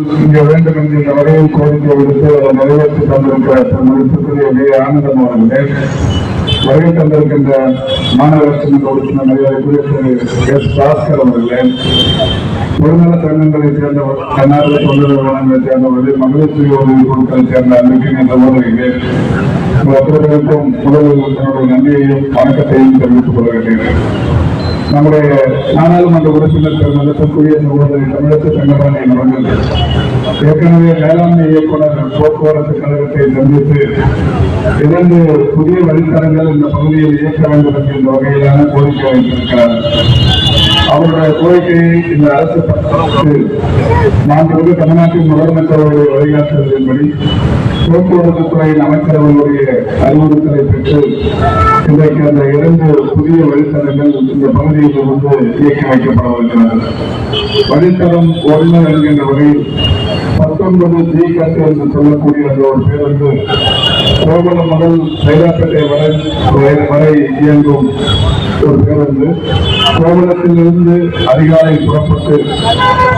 இங்கே வேண்டும் என்று இந்த வகையில் கோரிக்கை விடுத்து அதை நிறைவேற்றி தந்திருக்கிற ஆனந்தம் அவர்களே வருகை தந்திருக்கின்ற மாநகராட்சி மன்ற உறுப்பினர் மரியாதைக்குரிய திரு எஸ் பாஸ்கர் அவர்களே பொதுநல சங்கங்களை சேர்ந்தவர் தன்னார்வ தொண்டு நிறுவனங்களை சேர்ந்தவர்கள் மகளிர் சுய உதவி குழுக்களை சேர்ந்த அன்றைக்கு என்ற உதவிகளே உங்கள் அத்தனைக்கும் முதலில் நன்றியையும் வணக்கத்தையும் தெரிவித்துக் கொள்கிறேன். நம்முடைய நாடாளுமன்ற உறுப்பினர் மதத்திற்குரிய சகோதரி தமிழக தங்கபாண்டியன் அவர்கள். ஏற்கனவே வேளாண்மை இயக்குனர் போக்குவரத்து கழகத்தை சந்தித்து இரண்டு புதிய வழித்தடங்கள் இந்த பகுதியில் இயக்க வேண்டும் என்கின்ற வகையிலான கோரிக்கை வைத்திருக்கிறார். அவருடைய கோரிக்கையை இந்த அரசு நான் வந்து தமிழ்நாட்டின் முதலமைச்சருடைய வழிகாட்டுதலின்படி போக்குவரத்து துறையின் அமைச்சரவர்களுடைய அறிவுறுத்தலை பெற்று இன்றைக்கு அந்த இரண்டு புதிய வழித்தடங்கள் இந்த பகுதியில் இருந்து இயக்கி வைக்கப்படவிருக்கிறது. வழித்தடம் ஒன்று என்கின்ற வகையில் பத்தொன்பது ஜி கட்டு என்று சொல்லக்கூடிய அந்த ஒரு பேருந்து கோவலம் முதல் சைதாப்பேட்டை வரை வரை- வரை இயங்கும் ஒரு பேருந்து. கோவலத்திலிருந்து அதிகாலை புறப்பட்டு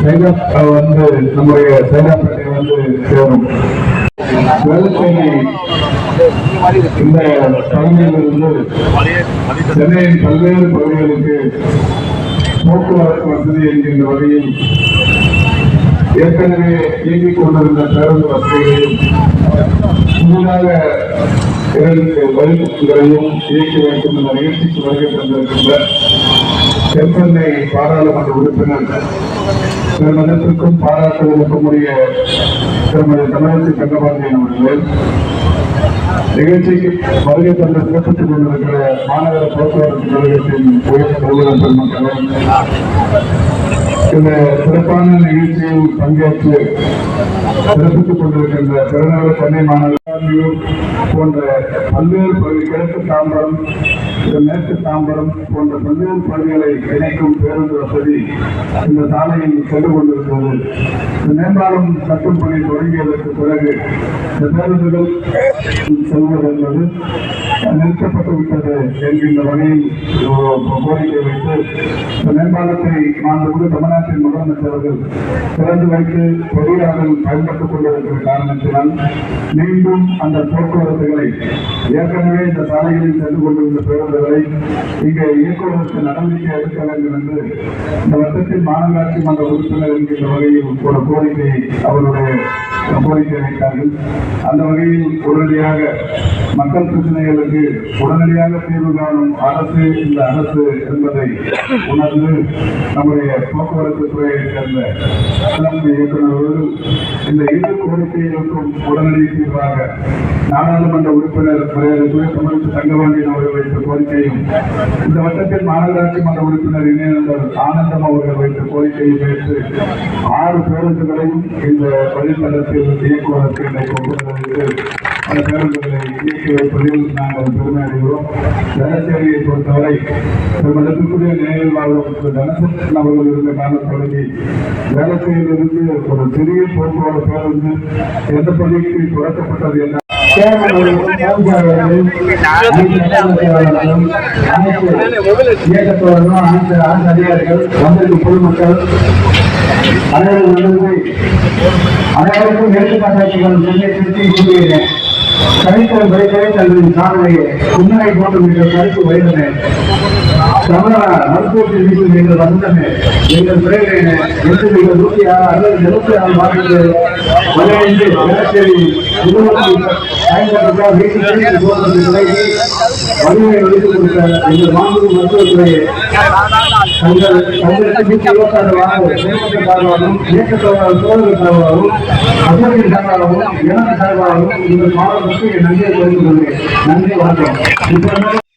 சைதா வந்து நம்முடைய சைதாப்பேட்டை வந்து சேரும். வேலுச்சேரி இந்த பகுதியிலிருந்து சென்னையின் பல்வேறு பகுதிகளுக்கு போக்குவரத்து வசதி என்கின்ற வகையில் ஏற்கனவே இயங்கிக் கொண்டிருந்த பேருந்து வசதிகளையும் புதிதாக இரண்டு வழிகளையும் இயக்கி வைக்கும் நிகழ்ச்சிக்கு வருகை தந்திருக்கின்ற தென்பெண்ணை பாராளுமன்ற உறுப்பினர் திருமணத்திற்கும் பாராட்டுதலுக்கும் உரிய திருமதி தமிழகத்தில் கண்டபாண்டியன் அவர்கள் நிகழ்ச்சிக்கு வருகை தந்து சிறப்பித்துக் கொண்டிருக்கிற மாநகர போக்குவரத்து கழகத்தின் உயர் அலுவலர் பெருமக்களே இந்த சிறப்பான நிகழ்ச்சியில் பங்கேற்று சிறப்பித்துக் கொண்டிருக்கின்ற திருநகர சென்னை மாநகராட்சியூர் போன்ற பல்வேறு பகுதி கிழக்கு தாம்பரம் மேற்கு தாம்பரம் போன்ற பல்வேறு பகுதிகளை இணைக்கும் பேருந்து வசதி இந்த சாலையில் சென்று கொண்டிருக்கிறது. இந்த மேம்பாலம் கட்டும் பணி தொடங்கியதற்கு பிறகு இந்த பேருந்துகள் செல்வது என்பது நிறுத்தப்பட்டு விட்டது என்கின்ற வகையில் கோரிக்கை வைத்து மேம்பாலத்தை மாண்புமிகு தமிழ்நாட்டின் முதலமைச்சர்கள் திறந்து வைத்து பொறியாளர்கள் பயன்பட்டுக் கொண்டிருக்கிற காரணத்தினால் மீண்டும் அந்த போக்குவரத்துகளை ஏற்கனவே இந்த சாலைகளில் சென்று கொண்டிருந்த பேருந்துகளை இங்கே இயக்குவதற்கு நடவடிக்கை எடுக்க வேண்டும் என்று இந்த வருஷத்தில் மாநகராட்சி மன்ற உறுப்பினர் என்கின்ற வகையில் ஒரு கோரிக்கையை அவருடைய கோரிக்கை வைத்தார்கள். அந்த வகையில் உடனடியாக மக்கள் பிரச்சனைகளுக்கு உடனடியாக தீர்வு காணும் அரசு இந்த அரசு என்பதை உணர்ந்து நம்முடைய போக்குவரத்து துறையை சேர்ந்த தலைமை இயக்குநர்கள் இந்த இரு கோரிக்கைகளுக்கும் உடனடி தீர்வாக நாடாளுமன்ற உறுப்பினர் மரியாதைக்குரிய தமிழக தங்கவாண்டியன் அவர்கள் வைத்த கோரிக்கையும் இந்த வட்டத்தில் மாநகராட்சி மன்ற உறுப்பினர் இணையர்கள் ஆனந்தம் அவர்கள் வைத்த கோரிக்கையும் ஏற்று ஆறு பேருந்துகளையும் இந்த வழித்தடத்தில் இயக்குவதற்கு இன்றைக்கு ஒப்புதலிட்டு அந்த பேருந்துகளை இயக்கி வைப்பதில் நாங்கள் பெருமை அடைகிறோம் பொறுத்தவரை மதத்துக்குரிய நிலையில் வாழும் திரு அவர்கள் இருந்த காலம் தொடங்கி வேளச்சேரியிலிருந்து ஒரு சிறிய போக்குவரத்து பேருந்து எந்த பகுதிக்கு துறக்கப்பட்டது என்ன சேர்மன் அனைத்து அரசு அதிகாரிகள் வந்திருக்கும் பொதுமக்கள் அனைவரும் அனைவருக்கும் எடுத்துக்காட்டுகள் சென்னை கூறுகிறேன் கணித்தல் வரைக்கவே தனது சாதனையை போட்டு கருத்து வைத்தேன் தமிழக மருத்துவத்தில் வீட்டில் எங்கள் வந்தனே எங்கள் பிறகு என்று நூற்றி ஆறு அல்லது எழுபத்தி ஆறு மாதங்கள் பதினைந்து நிலச்சேரி இருபத்தி ஐம்பது வீட்டில் சேர்த்து விலகி வலிமை ஒழித்துக் கொடுத்த எங்கள் மாண்பு மருத்துவத்துறையை தங்கள் தங்களுக்கு நூற்றி அசோக்கின் சார்பாகவும் சார்பாகவும் நன்றியை கொள்கிறேன். நன்றி வணக்கம்.